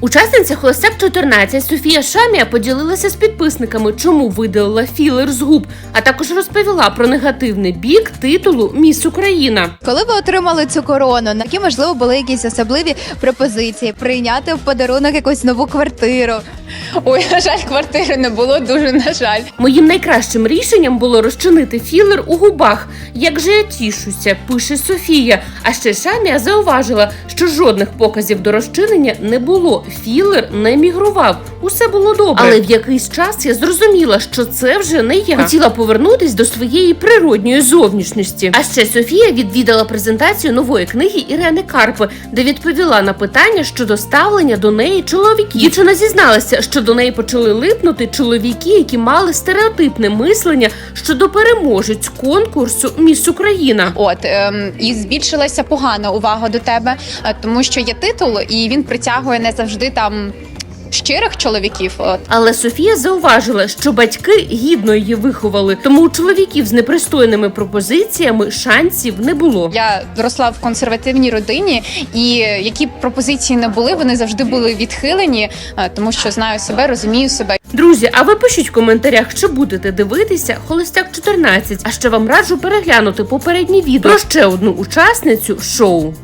Учасниця Холостяк 14 Софія Шамія поділилася з підписниками, чому видалила філер з губ, а також розповіла про негативний бік титулу Міс Україна. Коли ви отримали цю корону, на які можливо були якісь особливі пропозиції прийняти в подарунок якусь нову квартиру? Ой, на жаль, квартири не було, дуже на жаль. Моїм найкращим рішенням було розчинити філер у губах. Як же я тішуся, пише Софія. А ще Шамія зауважила, що жодних показів до розчинення не було. Філер не мігрував. Усе було добре. Але в якийсь час я зрозуміла, що це вже не я. Хотіла повернутись до своєї природньої зовнішності. А ще Софія відвідала презентацію нової книги Ірени Карпи, де відповіла на питання щодо ставлення до неї чоловіків. Дівчина зізналася, що до неї почали липнути чоловіки, які мали стереотипне мислення щодо переможець конкурсу Міс Україна. От ем, і збільшилася погана увага до тебе, е, тому що є титул, і він притягує не завжди там щирих чоловіків. От Але Софія зауважила, що батьки гідно її виховали, тому у чоловіків з непристойними пропозиціями шансів не було. я росла в консервативній родині, і які б пропозиції не були, вони завжди були відхилені, е, тому що знаю себе, розумію себе. Друзі, а ви пишіть в коментарях, чи будете дивитися Холостяк 14, а ще вам раджу переглянути попереднє відео про ще одну учасницю шоу.